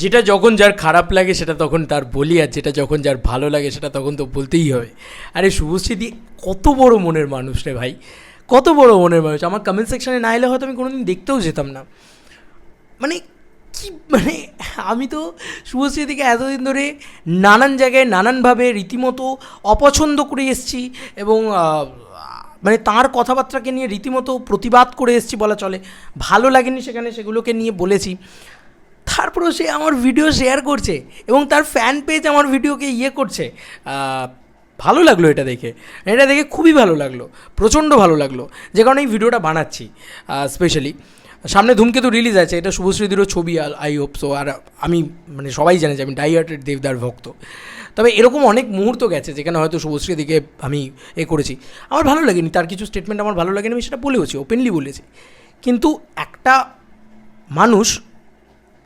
যেটা যখন যার খারাপ লাগে সেটা তখন তার বলি, আর যেটা যখন যার ভালো লাগে সেটা তখন তো বলতেই হবে। আরে শুভশ্রীদি কত বড় মনের মানুষ রে ভাই। কত বড় মনের মানুষ। আমার কমেন্ট সেকশানে না এলে হয়তো আমি কোনোদিন দেখতেও যেতাম না। মানে কি মানে আমি তো শুভশ্রীদিকে এতদিন ধরে নানান জায়গায় নানানভাবে রীতিমতো অপছন্দ করে এসেছি এবং মানে তার কথাবার্তাকে নিয়ে রীতিমতো প্রতিবাদ করে এসেছি বলা চলে। ভালো লাগেনি সেখানে সেগুলোকে নিয়ে বলেছি। তারপরেও সে আমার ভিডিও শেয়ার করছে এবং তার ফ্যান পেজ আমার ভিডিওকে ইয়ে করছে। ভালো লাগল এটা দেখে। এটা দেখে খুবই ভালো লাগল, প্রচণ্ড ভালো লাগল। যে কারণে এই ভিডিওটা বানাচ্ছি স্পেশালি সামনে ধূমকেতু রিলিজ আছে, এটা শুভশ্রীদিরও ছবি আই হোপ সো আর আমি মানে সবাই জানে যে আমি ডাইহার্টেড দেবদার ভক্ত। তবে এরকম অনেক মুহূর্ত গেছে যেখানে হয়তো শুভশ্রীদিকে আমি এ করেছি। আমার ভালো লাগেনি, তার কিছু স্টেটমেন্ট আমার ভালো লাগেনি, আমি সেটা বলেওছি ওপেনলি বলেছি। কিন্তু একটা মানুষ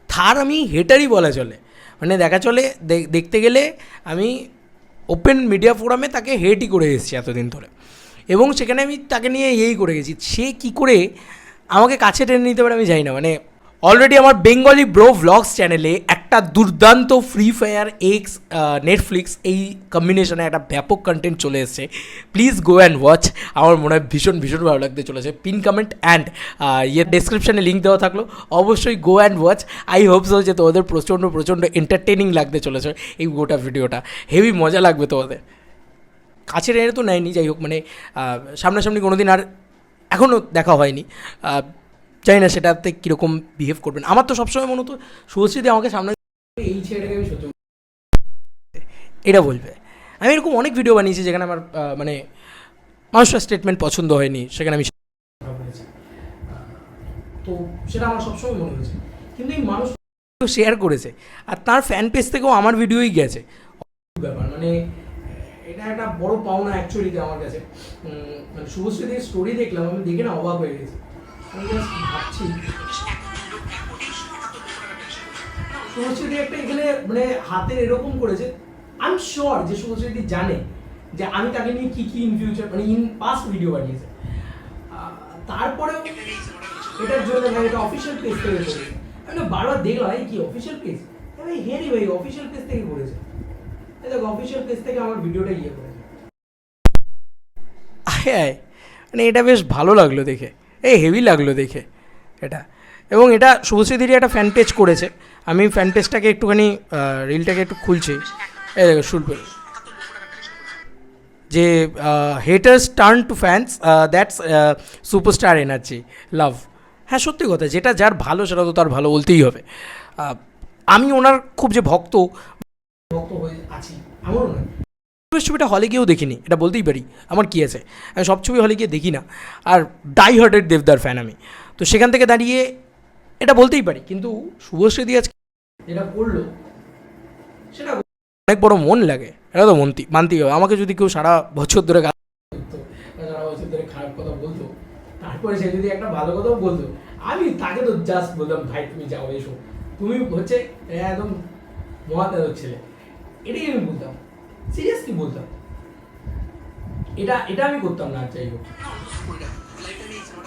থার আমি হেটারই বলা চলে। মানে দেখা চলে দেখতে গেলে আমি ওপেন মিডিয়া ফোরামে তাকে হেটই করে এসেছি এতদিন ধরে। এবং সেখানে আমি তাকে নিয়ে এই করে গেছি। সে কি করে আমাকে কাছে টেনে নিতে পারে আমি জানি না। মানে অলরেডি আমার বেঙ্গলি ব্রো ভ্লগস চ্যানেলে একটা দুর্দান্ত ফ্রি ফায়ার এক্স নেটফ্লিক্স এই কম্বিনেশনে একটা ব্যাপক কন্টেন্ট চলে এসেছে। প্লিজ গো অ্যান্ড ওয়াচ আমার মনে হয় ভীষণ ভীষণ ভালো লাগতে চলেছে। পিন কমেন্ট অ্যান্ড ইয়ে ডেসক্রিপশানে লিঙ্ক দেওয়া থাকল। অবশ্যই go and watch I hope so যে তোমাদের প্রচণ্ড প্রচণ্ড এন্টারটেনিং লাগতে চলেছে এই গোটা ভিডিওটা হেভি মজা লাগবে তোমাদের। কাছের এনে তো নেয়নি, যাই হোক মানে সামনাসামনি কোনো দিন আর এখনও দেখা হয়নি। জানি না সেটাতে কীরকম বিহেভ করবেন। আমার তো সবসময় মনে হতো শুভশ্রীদি আমাকে সামনে এই ছেলেটাকে আমি সহ্য এটা বলবে। আমি এরকম অনেক ভিডিও বানিয়েছি যেখানে আমার মানে মানুষের স্টেটমেন্ট পছন্দ হয়নি সেখানে আমি তো সেটা আমার সবসময় মনে হয়েছে কিন্তু এই মানুষ শেয়ার করেছে আর তার ফ্যান পেজ থেকেও আমার ভিডিওই গেছে। ব্যাপার মানে এটা একটা বড় পাওনা অ্যাকচুয়ালিতে আমার কাছে। মানে শুভশ্রীদের স্টোরি দেখলাম আমি দেখে না অবাক হয়ে গেছি। আমি ভাবছি একটা এখানে মানে হাতের এরকম করেছে। আই এম শিওর যে শুভশ্রীদি জানে যে আমি তাকে নিয়ে কি কি ইন ফিউচার মানে ইন পাস্ট ভিডিও বানিয়েছে। তারপরেও এটার জন্য ভাই এটা অফিসিয়াল পেজ থেকে করেছে। আমি বারবার দেখলাম, এই কি অফিসিয়াল পেজ আমি হ্যাঁ রে ভাই অফিসিয়াল পেজ থেকে করেছে। দেখ অফিসিয়াল পেজ থেকে আমার ভিডিওটা ইয়ে আয় আয় মানে এটা বেশ ভালো লাগল দেখে। এই হেভি লাগল দেখে এটা। এবং এটা শুভশ্রীদিরই একটা ফ্যান পেজ করেছে। আমি ফ্যান পেজটাকে একটুখানি রিলটাকে একটু খুলছি। এই দেখো শুনবে যে haters turn to fans that's superstar energy love হ্যাঁ সত্যি কথা, যেটা যার ভালো, সেটা তো তার ভালো বলতেই হবে। আমি ওনার খুব যে ভক্ত ভক্ত হয়ে আছি ছবিটা হলে গিয়েও দেখিনি, এটা বলতেই পারি, আমার কী আছে? আমি সব ছবি হলে গিয়ে দেখি না। আর ডাই হার্টেড দেবদার ফ্যান আমি। তো সেখান থেকে দাঁড়িয়ে এটা বলতেই পারি, কিন্তু শুভশ্রী আজকে যেটা করল, সেটা অনেক বড় মন লাগে, এটা তো মন্তি, মানতেই হবে। আমাকে যদি কেউ সারা বছর ধরে গাল সারা বছর ধরে খারাপ কথা বলতো, তারপরে সে যদি একটা ভালো কথাও বলতো, আমি তাকে তো জাস্ট বলতাম, ভাই, তুমি যাও, এসো। তুমি হচ্ছে একদম মহাতারক ছেলে। এটাই আমি বলতাম সিরিয়াসলি বলতাম। এটা এটা আমি করতাম না, যাই হোক।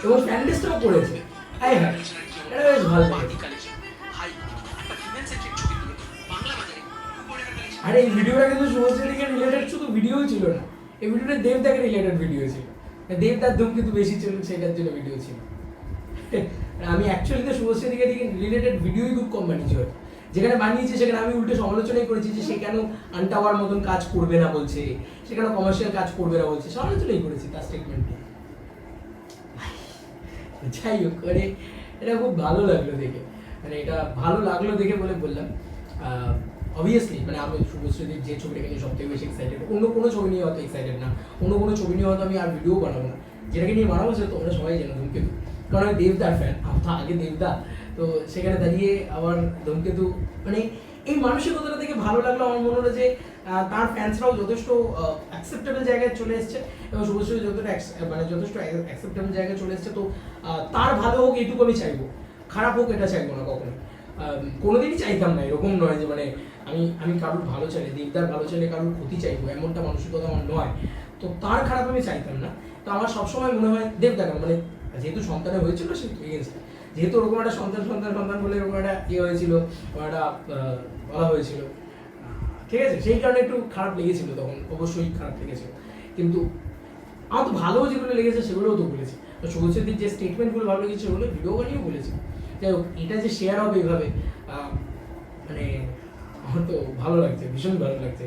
এবং ফ্যান্ডেসটাও করেছে। হ্যাঁ হ্যাঁ। লাগে এই ভিডিওটা কিন্তু শুভশ্রীকে রিলেটেড শুধু ভিডিও ছিল না। এই ভিডিওটা দেবদাকে রিলেটেড ভিডিও ছিল। দেবদার ধূম কিন্তু বেশি ছিল, সেটার জন্য ভিডিও ছিল। আমি অ্যাকচুয়ালি তো শুভশ্রীকে রিলেটেড ভিডিওই খুব কম বানিয়েছি হয়তো। যেখানে বানিয়েছি, সেখানে আমি উল্টে সমালোচনাই করেছি যে সে কেন আনটাওয়ার মতন কাজ করবে না বলছে, সে কেন কমার্শিয়াল কাজ করবে না বলছে, সমালোচনাই করেছি তার স্টেটমেন্টে যাই হোক মানে এটা খুব ভালো লাগল দেখে। মানে এটা ভালো লাগল দেখে বলে বললাম। অবভিয়াসলি মানে আমি শুভশ্রীদের যে ছবিটাকে নিয়ে সব থেকে বেশি এক্সাইটেড অন্য কোনো ছবি নিয়ে হয়তো এক্সাইটেড না। অন্য কোনো ছবি নিয়ে হয়তো আমি আর ভিডিও বানাবো না। যেটাকে নিয়ে বানাবো, সেটা তোমরা সবাই জানো, ধূমকেতু। কারণ আমি দেবদার ফ্যান আগে দেবদা। তো সেখানে দাঁড়িয়ে আবার ধূমকেতু মানে এই মানসিকতাটা থেকে ভালো লাগল, আমার মনে হলো যে তার ফ্যান্সরাও যথেষ্ট অ্যাকসেপ্টেবল জায়গায় চলে এসছে এবং শুভশ্রী যতটা মানে যথেষ্ট অ্যাকসেপ্টেবল জায়গায় চলে এসছে। তো তার ভালো হোক, এইটুকু আমি চাইব। খারাপ হোক, এটা চাইব না কখনো কোনোদিনই চাইতাম না, এরকম নয় যে মানে আমি আমি কারোর ভালো চাইলে, দেবদার ভালো চাইলে কারোর ক্ষতি চাইব, এমনটা মানসিকতা আমার নয়। তো তার খারাপ আমি চাইতাম না। তো আমার সবসময় মনে হয় দেবদার মানে যেহেতু সন্তানে হয়েছিল, সে এগেনস্ট যেহেতু ওরকম একটা সন্তান সন্তান সন্তান বলে ওরকম একটা ইয়ে হয়েছিল একটা বলা হয়েছিল। ঠিক আছে সেই কারণে একটু খারাপ লেগেছিল তখন অবশ্যই খারাপ লেগেছিল কিন্তু আমার তো ভালো যেগুলো লেগেছে সেগুলোও তো বলেছি। তো সৌরজিৎ যে স্টেটমেন্টগুলো ভালো লেগেছে সেগুলো ভিডিও বানিয়েও বলেছি। যাই হোক এটা যে শেয়ার হবে এইভাবে আহ, মানে আমার তো ভালো লাগছে ভীষণ ভালো লাগছে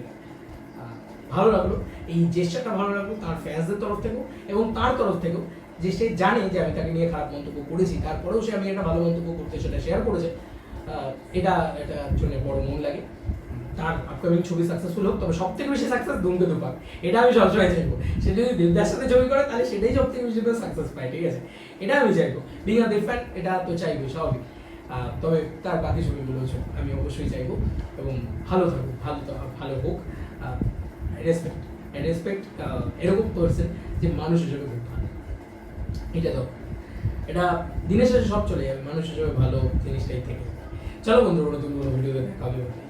ভালো লাগল এই জেস্টারটা ভালো লাগল তার ফ্যান্সদের তরফ থেকেও এবং তার তরফ থেকেও। যে সে জানে যে আমি তাকে নিয়ে খারাপ মন্তব্য করেছি, তারপরেও সে আমি একটা ভালো মন্তব্য করতে, সেটা শেয়ার করেছে এটা এটা জন্য বড় মন লাগে। তার আপকামিং ছবি সাকসেসফুল হোক, তবে সব থেকে বেশি সাকসেস ধূমকেতু পাক এটা আমি সবসময় চাইব। সে যদি দেবদার সাথে ছবি করে, তাহলে সেটাই সব থেকে বেশি সাকসেস পায়, ঠিক আছে? এটা আমি চাইব। বিং আ দেব এটা তো চাইব, স্বাভাবিক। তবে তার বাকি ছবিগুলো আমি অবশ্যই চাইব। এবং ভালো থাকুক, ভালো ভালো হোক। রেসপেক্ট রেসপেক্ট এরকম পার্সন যে মানুষ হিসেবে খুব এটা তো। এটা দিনের শেষে সব চলে যাবে, মানুষ হিসেবে ভালো জিনিসটাই থেকে চলো বন্ধুরা, নতুন কোনো ভিডিওতে দেখা হবে।